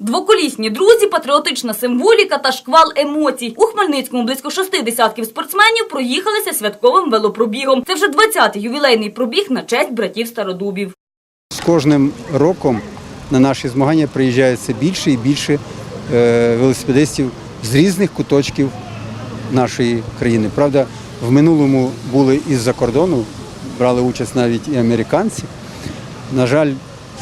Двоколісні друзі, патріотична символіка та шквал емоцій. У Хмельницькому близько шести десятків спортсменів проїхалися святковим велопробігом. Це вже 20-й ювілейний пробіг на честь братів Стародубів. З кожним роком на наші змагання приїжджає все більше і більше е, велосипедистів з різних куточків нашої країни. Правда, в минулому були із-за кордону, брали участь навіть і американці. На жаль,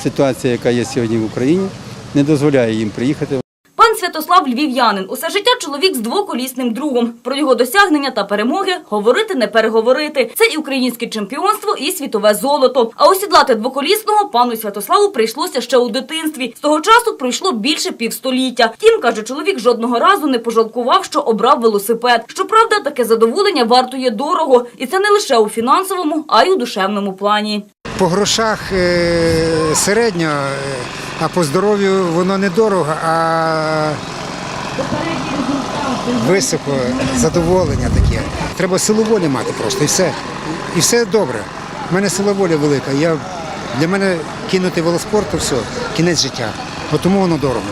ситуація, яка є сьогодні в Україні, не дозволяє їм приїхати. Пан Святослав Львів'янин. Усе життя чоловік з двоколісним другом. Про його досягнення та перемоги говорити не переговорити. Це і українське чемпіонство, і світове золото. А осідлати двоколісного пану Святославу прийшлося ще у дитинстві. З того часу пройшло більше півстоліття. Втім, каже чоловік, жодного разу не пожалкував, що обрав велосипед. Щоправда, таке задоволення вартує дорого, і це не лише у фінансовому, а й у душевному плані. По грошах е, середньо, е, а по здоров'ю воно недорого, а високо, задоволення таке. Треба силу волі мати просто і все. І все добре. У мене сила волі велика. Я, для мене кинути велоспорт, то все, кінець життя. От тому воно дорого.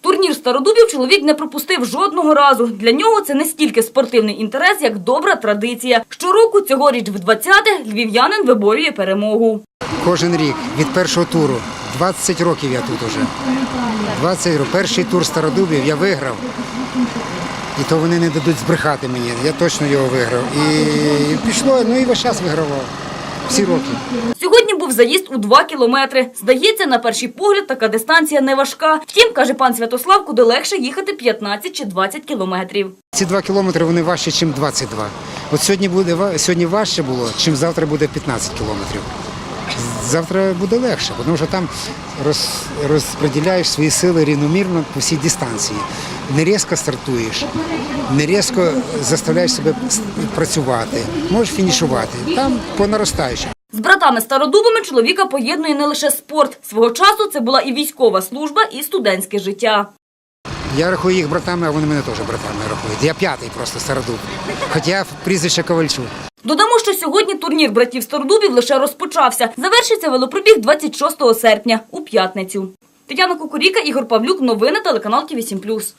Турнір стародубів чоловік не пропустив жодного разу. Для нього це не стільки спортивний інтерес, як добра традиція. Щороку, цьогоріч в 20-те, львів'янин виборює перемогу. Кожен рік від першого туру. 20 років я тут уже. 20 років. Перший тур стародубів я виграв. І то вони не дадуть збрехати мені. Я точно його виграв. І пішло, ну і весь час вигравав. Всі роки. Сьогодні був заїзд у 2 кілометри. Здається, на перший погляд така дистанція не важка. Втім, каже пан Святослав, куди легше їхати 15 чи 20 кілометрів. Ці два кілометри вони важче, ніж 22. От сьогодні буде сьогодні важче було, чим завтра буде 15 кілометрів. Завтра буде легше, тому що там роз, розподіляєш свої сили рівномірно по всій дистанції. Не різко стартуєш, не різко заставляєш себе працювати, можеш фінішувати. Там по наростаючій. З братами стародубами чоловіка поєднує не лише спорт. Свого часу це була і військова служба, і студентське життя. Я рахую їх братами, а вони мене теж братами рахують. Я п'ятий просто стародуб. Хоча прізвище Ковальчук. Додамо, що сьогодні турнір братів Стародубів лише розпочався. Завершиться велопробіг 26 серпня у п'ятницю. Тетяна Кукуріка, Ігор Павлюк. Новини телеканал Ті 8+.